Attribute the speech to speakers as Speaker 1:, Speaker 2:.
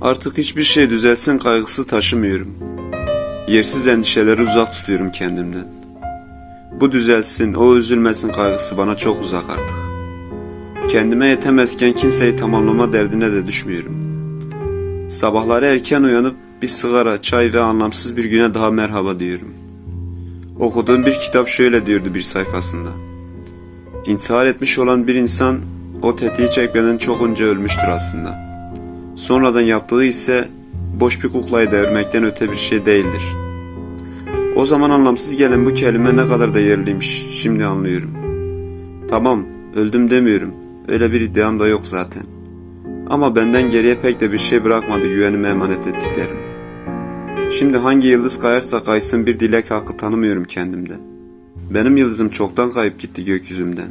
Speaker 1: Artık hiçbir şey düzelsin kaygısı taşımıyorum. Yersiz endişeleri uzak tutuyorum kendimden. Bu düzelsin, o üzülmesin kaygısı bana çok uzak artık. Kendime yetemezken kimseyi tamamlama derdine de düşmüyorum. Sabahları erken uyanıp bir sigara, çay ve anlamsız bir güne daha merhaba diyorum. Okuduğum bir kitap şöyle diyordu bir sayfasında. İntihar etmiş olan bir insan o tetiği çekmeden çok önce ölmüştür aslında. Sonradan yaptığı ise boş bir kuklayı devirmekten öte bir şey değildir. O zaman anlamsız gelen bu kelime ne kadar değerliymiş şimdi anlıyorum. Tamam öldüm demiyorum. Öyle bir iddiam da yok zaten. Ama benden geriye pek de bir şey bırakmadı güvenime emanet ettiklerim. Şimdi hangi yıldız kayarsa kaysın bir dilek hakkı tanımıyorum kendimde. Benim yıldızım çoktan kayıp gitti gökyüzümden.